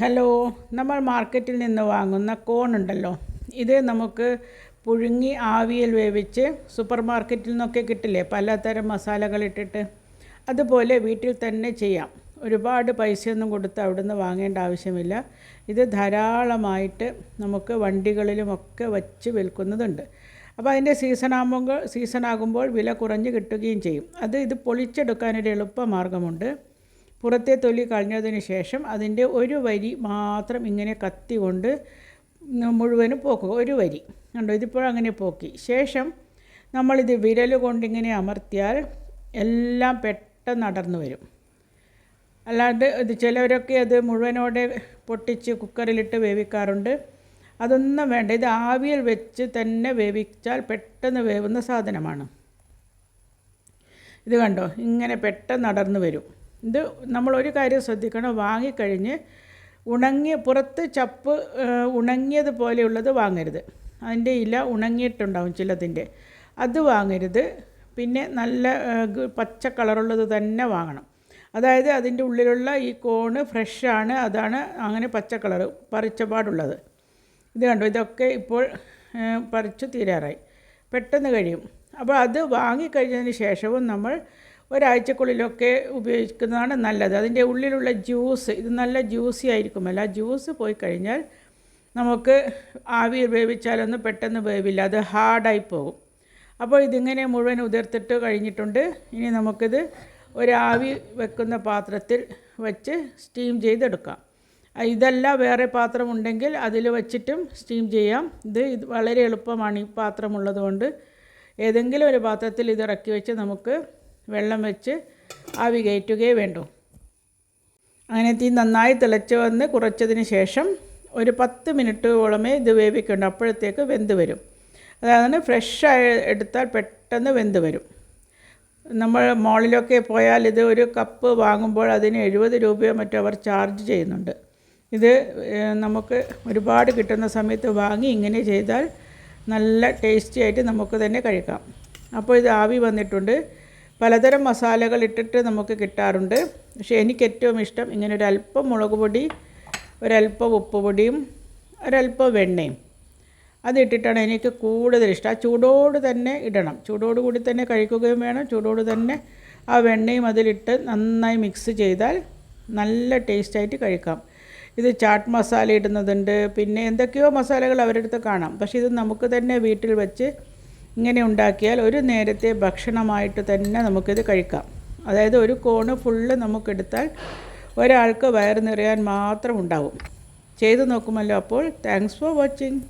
Hello നമ്മൾ മാർക്കറ്റിൽ നിന്ന് വാങ്ങുന്ന കോൺ ഉണ്ടല്ലോ. ഇത് നമുക്ക് പുഴുങ്ങി ആവിയിൽ വേവിച്ച് സൂപ്പർ മാർക്കറ്റിൽ നിന്നൊക്കെ കിട്ടില്ലേ? പലതരം മസാലകൾ ഇട്ടിട്ട്. അതുപോലെ വീട്ടിൽ തന്നെ ചെയ്യാം. ഒരുപാട് പൈസയൊന്നും കൊടുത്ത് അവിടുന്ന് വാങ്ങേണ്ട ആവശ്യമില്ല. ഇത് ധാരാളമായിട്ട് നമുക്ക് വണ്ടികളിലുമൊക്കെ വച്ച് വിൽക്കുന്നതുണ്ട്. അപ്പോൾ അതിന്റെ സീസൺ ആകുമ്പോൾ വില കുറഞ്ഞ് കിട്ടുകയും ചെയ്യും. അത് ഇത് പൊളിച്ചെടുക്കാനൊരു എളുപ്പ മാർഗമുണ്ട് പുറത്തെ തൊലി കളഞ്ഞതിന് ശേഷം അതിന്റെ ഒരു വരി മാത്രം ഇങ്ങനെ കത്തി കൊണ്ട് മുഴുവനും പോക്കുക. ഒരു വരി. കണ്ടോ? ഇതിപ്പോൾ അങ്ങനെ പോക്കി. ശേഷം നമ്മളിത് വിരൽ കൊണ്ടിങ്ങനെ അമർത്തിയാൽ എല്ലാം പെട്ടെന്ന് അടർന്നു വരും. അല്ലാണ്ട് ഇത് ചിലവരൊക്കെ അത് മുഴുവനോടെ പൊട്ടിച്ച് കുക്കറിലിട്ട് വേവിക്കാറുണ്ട്. അതൊന്നും വേണ്ട. ഇത് ആവിയിൽ വെച്ച് തന്നെ വേവിച്ചാൽ പെട്ടെന്ന് വേവുന്ന സാധനമാണ്. ഇത് കണ്ടോ? ഇങ്ങനെ പെട്ടെന്ന് അടർന്നു വരും. ഇത് നമ്മളൊരു കാര്യം ശ്രദ്ധിക്കണം. വാങ്ങിക്കഴിഞ്ഞ് ഉണങ്ങിയ പുറത്ത് ചപ്പ് ഉണങ്ങിയത് പോലെയുള്ളത് വാങ്ങരുത്. അതിന്റെ ഇല ഉണങ്ങിയിട്ടുണ്ടാവും ചിലതിന്റെ. അത് വാങ്ങരുത്. പിന്നെ നല്ല പച്ച കളറുള്ളത് തന്നെ വാങ്ങണം. അതായത് അതിന്റെ ഉള്ളിലുള്ള ഈ കോണ് ഫ്രഷാണ് അതാണ് അങ്ങനെ പച്ച കളറ് പറിച്ചപാടുള്ളത് ഇത് കണ്ടു? ഇതൊക്കെ ഇപ്പോൾ പറിച്ചു തീരാറായി. പെട്ടെന്ന് കഴിയും. അപ്പോൾ അത് വാങ്ങിക്കഴിഞ്ഞതിന് ശേഷവും നമ്മൾ ഒരാഴ്ചക്കുള്ളിലൊക്കെ ഉപയോഗിക്കുന്നതാണ് നല്ലത്. അതിന്റെ ഉള്ളിലുള്ള ജ്യൂസ് ഇത് നല്ല ജ്യൂസി ആയിരിക്കുമല്ലോ ആ ജ്യൂസ് പോയി കഴിഞ്ഞാൽ നമുക്ക് ആവി വേവിച്ചാലൊന്നും പെട്ടെന്ന് വേവില്ല. അത് ഹാർഡായി പോകും. അപ്പോൾ ഇതിങ്ങനെ മുഴുവൻ ഉതിർത്തിട്ട് കഴിഞ്ഞിട്ടുണ്ട്. ഇനി നമുക്കിത് ഒരാവി വെക്കുന്ന പാത്രത്തിൽ വെച്ച് സ്റ്റീം ചെയ്തെടുക്കാം. ഇതല്ല വേറെ പാത്രം ഉണ്ടെങ്കിൽ അതിൽ വച്ചിട്ടും സ്റ്റീം ചെയ്യാം. ഇത് ഇത് വളരെ എളുപ്പമാണ് ഈ പാത്രമുള്ളത് കൊണ്ട്. ഏതെങ്കിലും ഒരു പാത്രത്തിൽ ഇത് ഇറക്കി വെച്ച് നമുക്ക് വെള്ളം വെച്ച് ആവി കയറ്റുകയേ വേണ്ടൂ. അങ്ങനെ തീ നന്നായി തിളച്ച് വന്ന് കുറച്ചതിന് ശേഷം ഒരു പത്ത് മിനിറ്റോളമേ ഇത് വേവിക്കേണ്ടു. അപ്പോഴത്തേക്ക് വെന്ത് വരും. അതാണ് ഫ്രഷായി എടുത്താൽ പെട്ടെന്ന് വെന്ത് വരും. നമ്മൾ മോളിലൊക്കെ പോയാൽ ഇത് ഒരു കപ്പ് വാങ്ങുമ്പോൾ അതിന് എഴുപത് രൂപയോ മറ്റോ അവർ ചാർജ് ചെയ്യുന്നുണ്ട്. ഇത് നമുക്ക് ഒരുപാട് കിട്ടുന്ന സമയത്ത് വാങ്ങി ഇങ്ങനെ ചെയ്താൽ നല്ല ടേസ്റ്റി ആയിട്ട് നമുക്ക് തന്നെ കഴിക്കാം. അപ്പോൾ ഇത് ആവി വന്നിട്ടുണ്ട്. പലതരം മസാലകൾ ഇട്ടിട്ട് നമുക്ക് കിട്ടാറുണ്ട്. പക്ഷേ എനിക്ക് ഏറ്റവും ഇഷ്ടം ഇങ്ങനെ ഒരല്പം മുളക് പൊടി ഒരല്പം ഉപ്പ് പൊടിയും ഒരല്പം വെണ്ണയും. അതിട്ടിട്ടാണ് എനിക്ക് കൂടുതൽ ഇഷ്ടം. ആ ചൂടോട് തന്നെ ഇടണം. ചൂടോട് കൂടി തന്നെ കഴിക്കുകയും വേണം. ചൂടോട് തന്നെ ആ വെണ്ണയും അതിലിട്ട് നന്നായി മിക്സ് ചെയ്താൽ നല്ല ടേസ്റ്റായിട്ട് കഴിക്കാം. ഇത് ചാട്ട് മസാല ഇടുന്നതുണ്ട്. പിന്നെ എന്തൊക്കെയോ മസാലകൾ അവരുടെ അടുത്ത് കാണാം. പക്ഷേ ഇത് നമുക്ക് തന്നെ വീട്ടിൽ വെച്ച് ഇങ്ങനെ ഉണ്ടാക്കിയാൽ ഒരു നേരത്തെ ഭക്ഷണമായിട്ട് തന്നെ നമുക്കിത് കഴിക്കാം. അതായത് ഒരു കോണ് ഫുള്ള് നമുക്കെടുത്താൽ ഒരാൾക്ക് വയറ് നിറയാൻ മാത്രം ഉണ്ടാവും. ചെയ്തു നോക്കുമല്ലോ അപ്പോൾ. Thanks for watching